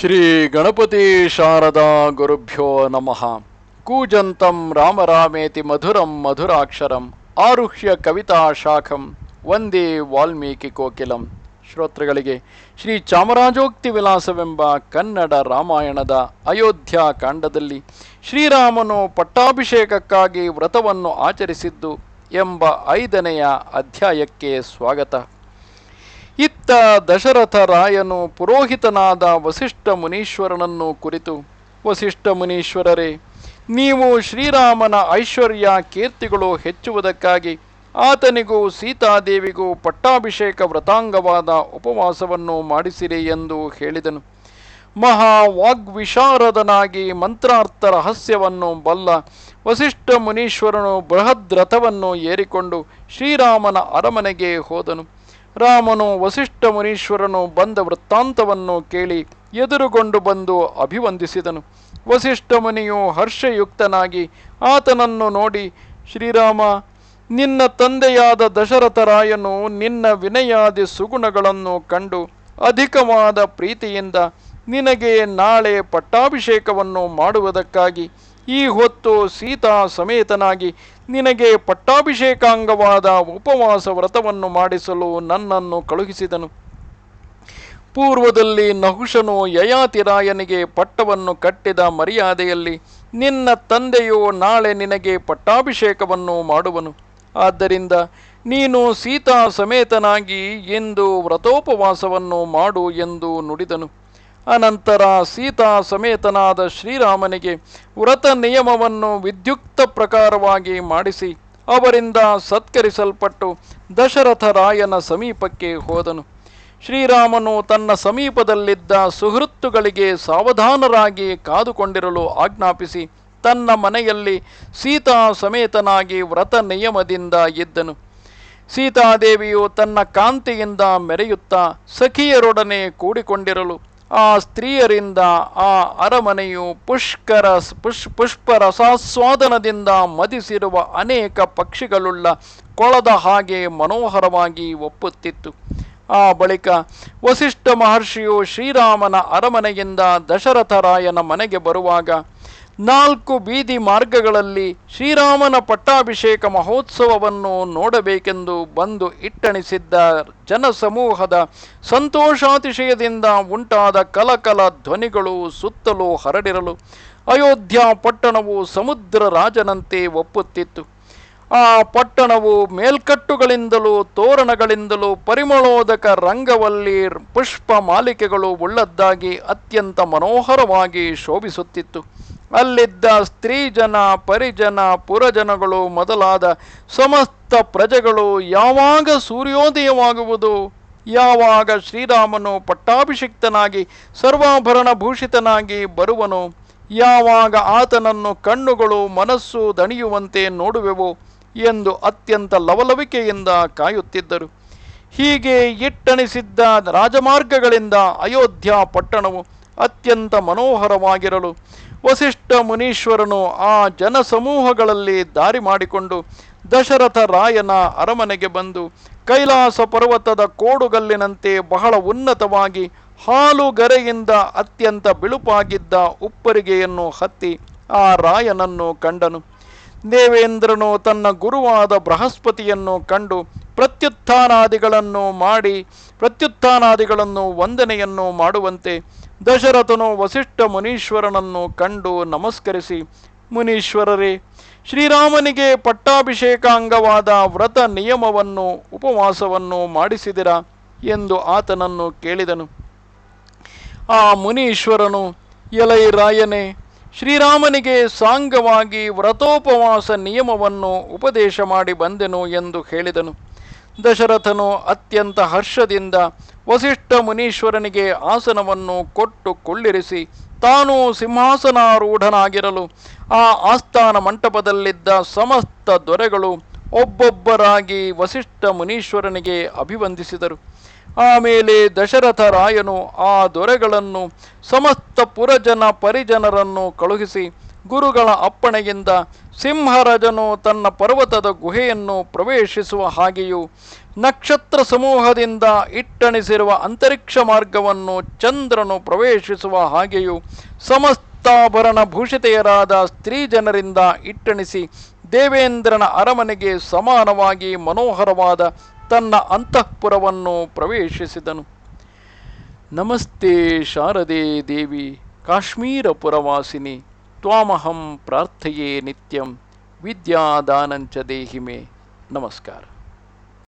ಶ್ರೀ ಗಣಪತಿ ಶಾರದಾ ಗುರುಭ್ಯೋ ನಮಃ. ಕೂಜಂತಂ ರಾಮರಾಮೇತಿ ಮಧುರಂ ಮಧುರಾಕ್ಷರಂ ಆರುಹ್ಯ ಕವಿತಾ ಶಾಖಂ ವಂದೇ ವಾಲ್ಮೀಕಿ ಕೋಕಿಲಂ. ಶ್ರೋತೃಗಳಿಗೆ ಶ್ರೀ ಚಾಮರಾಜೋಕ್ತಿ ವಿಲಾಸವೆಂಬ ಕನ್ನಡ ರಾಮಾಯಣದ ಅಯೋಧ್ಯ ಕಾಂಡದಲ್ಲಿ ಶ್ರೀರಾಮನು ಪಟ್ಟಾಭಿಷೇಕಕ್ಕಾಗಿ ವ್ರತವನ್ನು ಆಚರಿಸಿದ್ದು ಎಂಬ ಐದನೆಯ ಅಧ್ಯಾಯಕ್ಕೆ ಸ್ವಾಗತ. ಇತ್ತ ದಶರಥ ರಾಯನು ಪುರೋಹಿತನಾದ ವಸಿಷ್ಠ ಮುನೀಶ್ವರನನ್ನು ಕುರಿತು, ವಸಿಷ್ಠ ಮುನೀಶ್ವರರೇ, ನೀವು ಶ್ರೀರಾಮನ ಐಶ್ವರ್ಯ ಕೀರ್ತಿಗಳು ಹೆಚ್ಚುವುದಕ್ಕಾಗಿ ಆತನಿಗೂ ಸೀತಾದೇವಿಗೂ ಪಟ್ಟಾಭಿಷೇಕ ವ್ರತಾಂಗವಾದ ಉಪವಾಸವನ್ನು ಮಾಡಿಸಿರಿ ಎಂದು ಹೇಳಿದನು. ಮಹಾ ವಾಗ್ವಿಶಾರದನಾಗಿ ಮಂತ್ರಾರ್ಥ ರಹಸ್ಯವನ್ನು ಬಲ್ಲ ವಸಿಷ್ಠ ಮುನೀಶ್ವರನು ಬೃಹದ್ರಥವನ್ನು ಏರಿಕೊಂಡು ಶ್ರೀರಾಮನ ಅರಮನೆಗೆ ಹೋದನು. ರಾಮನು ವಸಿಷ್ಠ ಮುನೀಶ್ವರನು ಬಂದ ವೃತ್ತಾಂತವನ್ನು ಕೇಳಿ ಎದುರುಗೊಂಡು ಬಂದು ಅಭಿವಂದಿಸಿದನು. ವಸಿಷ್ಠ ಮುನಿಯು ಹರ್ಷಯುಕ್ತನಾಗಿ ಆತನನ್ನು ನೋಡಿ, ಶ್ರೀರಾಮ, ನಿನ್ನ ತಂದೆಯಾದ ದಶರಥರಾಯನು ನಿನ್ನ ವಿನಯಾದಿ ಸುಗುಣಗಳನ್ನು ಕಂಡು ಅಧಿಕವಾದ ಪ್ರೀತಿಯಿಂದ ನಿನಗೆ ನಾಳೆ ಪಟ್ಟಾಭಿಷೇಕವನ್ನು ಮಾಡುವುದಕ್ಕಾಗಿ ಈ ಹೊತ್ತು ಸೀತಾ ಸಮೇತನಾಗಿ ನಿನಗೆ ಪಟ್ಟಾಭಿಷೇಕಾಂಗವಾದ ಉಪವಾಸ ವ್ರತವನ್ನು ಮಾಡಿಸಲು ನನ್ನನ್ನು ಕಳುಹಿಸಿದನು. ಪೂರ್ವದಲ್ಲಿ ನಹುಷನು ಯಯಾತಿರಾಯನಿಗೆ ಪಟ್ಟವನ್ನು ಕಟ್ಟಿದ ಮರ್ಯಾದೆಯಲ್ಲಿ ನಿನ್ನ ತಂದೆಯು ನಾಳೆ ನಿನಗೆ ಪಟ್ಟಾಭಿಷೇಕವನ್ನು ಮಾಡುವನು. ಆದ್ದರಿಂದ ನೀನು ಸೀತಾ ಸಮೇತನಾಗಿ ಎಂದು ವ್ರತೋಪವಾಸವನ್ನು ಮಾಡು ಎಂದು ನುಡಿದನು. ಅನಂತರ ಸೀತಾ ಸಮೇತನಾದ ಶ್ರೀರಾಮನಿಗೆ ವ್ರತ ನಿಯಮವನ್ನು ವಿದ್ಯುಕ್ತ ಪ್ರಕಾರವಾಗಿ ಮಾಡಿಸಿ ಅವರಿಂದ ಸತ್ಕರಿಸಲ್ಪಟ್ಟು ದಶರಥ ರಾಯನ ಸಮೀಪಕ್ಕೆ ಹೋದನು. ಶ್ರೀರಾಮನು ತನ್ನ ಸಮೀಪದಲ್ಲಿದ್ದ ಸುಹೃತ್ತುಗಳಿಗೆ ಸಾವಧಾನರಾಗಿ ಕಾದುಕೊಂಡಿರಲು ಆಜ್ಞಾಪಿಸಿ ತನ್ನ ಮನೆಯಲ್ಲಿ ಸೀತಾ ಸಮೇತನಾಗಿ ವ್ರತ ನಿಯಮದಿಂದ ಇದ್ದನು. ಸೀತಾದೇವಿಯು ತನ್ನ ಕಾಂತಿಯಿಂದ ಮೆರೆಯುತ್ತಾ ಸಖಿಯರೊಡನೆ ಕೂಡಿಕೊಂಡಿರಲು ಆ ಸ್ತ್ರೀಯರಿಂದ ಆ ಅರಮನೆಯು ಪುಷ್ಕರ ಪುಷ್ ಪುಷ್ಪ ರಸಾಸ್ವಾದನದಿಂದ ಮದಿಸಿರುವ ಅನೇಕ ಪಕ್ಷಿಗಳುಳ್ಳ ಕೊಳದ ಹಾಗೆ ಮನೋಹರವಾಗಿ ಒಪ್ಪುತ್ತಿತ್ತು. ಆ ಬಳಿಕ ವಸಿಷ್ಠ ಮಹರ್ಷಿಯು ಶ್ರೀರಾಮನ ಅರಮನೆಯಿಂದ ದಶರಥರಾಯನ ಮನೆಗೆ ಬರುವಾಗ ನಾಲ್ಕು ಬೀದಿ ಮಾರ್ಗಗಳಲ್ಲಿ ಶ್ರೀರಾಮನ ಪಟ್ಟಾಭಿಷೇಕ ಮಹೋತ್ಸವವನ್ನು ನೋಡಬೇಕೆಂದು ಬಂದು ಇಟ್ಟಣಿಸಿದ್ದ ಜನಸಮೂಹದ ಸಂತೋಷಾತಿಶಯದಿಂದ ಉಂಟಾದ ಕಲಕಲ ಧ್ವನಿಗಳು ಸುತ್ತಲೂ ಹರಡಿರಲು ಅಯೋಧ್ಯ ಪಟ್ಟಣವು ಸಮುದ್ರ ರಾಜನಂತೆ ಒಪ್ಪುತ್ತಿತ್ತು. ಆ ಪಟ್ಟಣವು ಮೇಲ್ಕಟ್ಟುಗಳಿಂದಲೂ ತೋರಣಗಳಿಂದಲೂ ಪರಿಮಳೋದಕ ರಂಗವಲ್ಲಿ ಪುಷ್ಪ ಮಾಲಿಕೆಗಳು ಉಳ್ಳದ್ದಾಗಿ ಅತ್ಯಂತ ಮನೋಹರವಾಗಿ ಶೋಭಿಸುತ್ತಿತ್ತು. ಅಲ್ಲಿದ್ದ ಸ್ತ್ರೀಜನ, ಪರಿಜನ, ಪುರಜನಗಳು ಮೊದಲಾದ ಸಮಸ್ತ ಪ್ರಜೆಗಳು ಯಾವಾಗ ಸೂರ್ಯೋದಯವಾಗುವುದು, ಯಾವಾಗ ಶ್ರೀರಾಮನು ಪಟ್ಟಾಭಿಷಿಕ್ತನಾಗಿ ಸರ್ವಾಭರಣ ಭೂಷಿತನಾಗಿ ಬರುವನು, ಯಾವಾಗ ಆತನನ್ನು ಕಣ್ಣುಗಳು, ಮನಸ್ಸು ದಣಿಯುವಂತೆ ನೋಡುವೆವು ಎಂದು ಅತ್ಯಂತ ಲವಲವಿಕೆಯಿಂದ ಕಾಯುತ್ತಿದ್ದರು. ಹೀಗೆ ಇಟ್ಟಣಿಸಿದ್ದ ರಾಜಮಾರ್ಗಗಳಿಂದ ಅಯೋಧ್ಯ ಪಟ್ಟಣವು ಅತ್ಯಂತ ಮನೋಹರವಾಗಿರಲು ವಸಿಷ್ಠ ಮುನೀಶ್ವರನು ಆ ಜನಸಮೂಹಗಳಲ್ಲಿ ದಾರಿ ಮಾಡಿಕೊಂಡು ದಶರಥ ರಾಯನ ಅರಮನೆಗೆ ಬಂದು ಕೈಲಾಸ ಪರ್ವತದ ಕೋಡುಗಲ್ಲಿನಂತೆ ಬಹಳ ಉನ್ನತವಾಗಿ ಹಾಲುಗರೆಯಿಂದ ಅತ್ಯಂತ ಬಿಳುಪಾಗಿದ್ದ ಉಪ್ಪರಿಗೆಯನ್ನು ಹತ್ತಿ ಆ ರಾಯನನ್ನು ಕಂಡನು. ದೇವೇಂದ್ರನು ತನ್ನ ಗುರುವಾದ ಬೃಹಸ್ಪತಿಯನ್ನು ಕಂಡು ಪ್ರತ್ಯುತ್ಥಾನಾದಿಗಳನ್ನು ಮಾಡಿ ಪ್ರತ್ಯುತ್ಥಾನಾದಿಗಳನ್ನು ವಂದನೆಯನ್ನು ಮಾಡುವಂತೆ ದಶರಥನು ವಸಿಷ್ಠ ಮುನೀಶ್ವರನನ್ನು ಕಂಡು ನಮಸ್ಕರಿಸಿ, ಮುನೀಶ್ವರರೇ, ಶ್ರೀರಾಮನಿಗೆ ಪಟ್ಟಾಭಿಷೇಕಾಂಗವಾದ ವ್ರತ ನಿಯಮವನ್ನು, ಉಪವಾಸವನ್ನು ಮಾಡಿಸಿದಿರ? ಎಂದು ಆತನನ್ನು ಕೇಳಿದನು. ಆ ಮುನೀಶ್ವರನು, ಎಲೈ ರಾಯನೇ ಶ್ರೀರಾಮನಿಗೆ ಸಾಂಗವಾಗಿ ವ್ರತೋಪವಾಸ ನಿಯಮವನ್ನು ಉಪದೇಶ ಮಾಡಿ ಬಂದೆನು ಎಂದು ಹೇಳಿದನು. ದಶರಥನು ಅತ್ಯಂತ ಹರ್ಷದಿಂದ ವಸಿಷ್ಠ ಮುನೀಶ್ವರನಿಗೆ ಆಸನವನ್ನು ಕೊಟ್ಟು ಕುಳ್ಳಿರಿಸಿ ತಾನು ಸಿಂಹಾಸನಾರೂಢನಾಗಿರಲು ಆ ಆಸ್ಥಾನ ಮಂಟಪದಲ್ಲಿದ್ದ ಸಮಸ್ತ ದೊರೆಗಳು ಒಬ್ಬೊಬ್ಬರಾಗಿ ವಸಿಷ್ಠ ಮುನೀಶ್ವರನಿಗೆ ಅಭಿವಂದಿಸಿದರು. ಆಮೇಲೆ ದಶರಥ ರಾಯನು ಆ ದೊರೆಗಳನ್ನು ಸಮಸ್ತ ಪುರಜನ ಪರಿಜನರನ್ನು ಕಳುಹಿಸಿ ಗುರುಗಳ ಅಪ್ಪಣೆಯಿಂದ ಸಿಂಹರಾಜನು ತನ್ನ ಪರ್ವತದ ಗುಹೆಯನ್ನು ಪ್ರವೇಶಿಸುವ ಹಾಗೆಯೂ ನಕ್ಷತ್ರ ಸಮೂಹದಿಂದ ಇಟ್ಟಣಿಸಿರುವ ಅಂತರಿಕ್ಷ ಮಾರ್ಗವನ್ನು ಚಂದ್ರನು ಪ್ರವೇಶಿಸುವ ಹಾಗೆಯೂ ಸಮಸ್ತಾಭರಣ ಭೂಷಿತೆಯರಾದ ಸ್ತ್ರೀ ಜನರಿಂದ ಇಟ್ಟಣಿಸಿ ದೇವೇಂದ್ರನ ಅರಮನೆಗೆ ಸಮಾನವಾಗಿ ಮನೋಹರವಾದ ತನ್ನ ಅಂತಃಪುರವನ್ನು ಪ್ರವೇಶಿಸಿದನು. ನಮಸ್ತೆ ಶಾರದೆ ದೇವಿ ಕಾಶ್ಮೀರಪುರವಾಸಿನಿ ತ್ವಾಮಹಂ ಪ್ರಾರ್ಥಯೇ ನಿತ್ಯಂ ವಿದ್ಯಾದಾನಂಚ ದೇಹಿಮೆ. ನಮಸ್ಕಾರ.